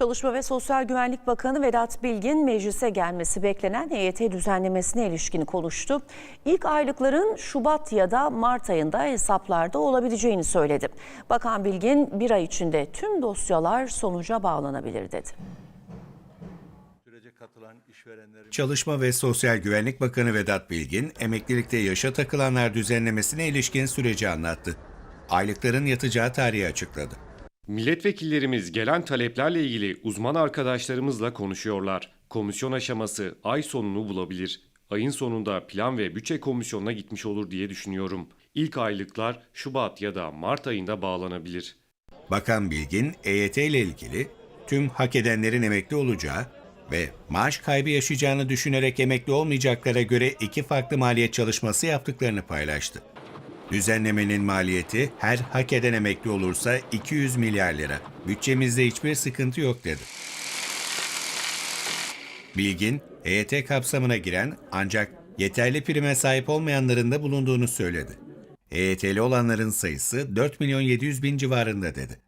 Çalışma ve Sosyal Güvenlik Bakanı Vedat Bilgin meclise gelmesi beklenen EYT düzenlemesine ilişkin konuştu. İlk aylıkların Şubat ya da Mart ayında hesaplarda olabileceğini söyledi. Bakan Bilgin bir ay içinde tüm dosyalar sonuca bağlanabilir dedi. Çalışma ve Sosyal Güvenlik Bakanı Vedat Bilgin, emeklilikte yaşa takılanlar düzenlemesine ilişkin süreci anlattı. Aylıkların yatacağı tarihi açıkladı. Milletvekillerimiz gelen taleplerle ilgili uzman arkadaşlarımızla konuşuyorlar. Komisyon aşaması ay sonunu bulabilir. Ayın sonunda plan ve bütçe komisyonuna gitmiş olur diye düşünüyorum. İlk aylıklar Şubat ya da Mart ayında bağlanabilir. Bakan Bilgin, EYT ile ilgili tüm hak edenlerin emekli olacağı ve maaş kaybı yaşayacağını düşünerek emekli olmayacaklara göre iki farklı maliyet çalışması yaptıklarını paylaştı. Düzenlemenin maliyeti her hak eden emekli olursa 200 milyar lira. Bütçemizde hiçbir sıkıntı yok dedi. Bilgin, EYT kapsamına giren ancak yeterli prime sahip olmayanların da bulunduğunu söyledi. EYT'li olanların sayısı 4 milyon 700 bin civarında dedi.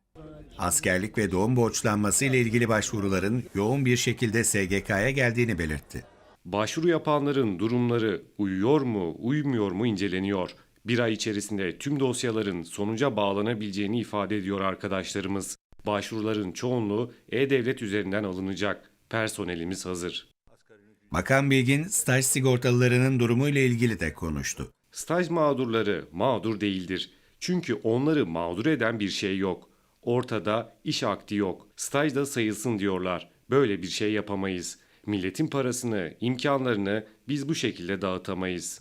Askerlik ve doğum borçlanması ile ilgili başvuruların yoğun bir şekilde SGK'ya geldiğini belirtti. Başvuru yapanların durumları uyuyor mu, uymuyor mu inceleniyor. Bir ay içerisinde tüm dosyaların sonuca bağlanabileceğini ifade ediyor arkadaşlarımız. Başvuruların çoğunluğu e-devlet üzerinden alınacak. Personelimiz hazır. Bakan Bilgin, staj sigortalılarının durumu ile ilgili de konuştu. Staj mağdurları mağdur değildir. Çünkü onları mağdur eden bir şey yok. Ortada iş akdi yok. Staj da sayılsın diyorlar. Böyle bir şey yapamayız. Milletin parasını, imkanlarını biz bu şekilde dağıtamayız.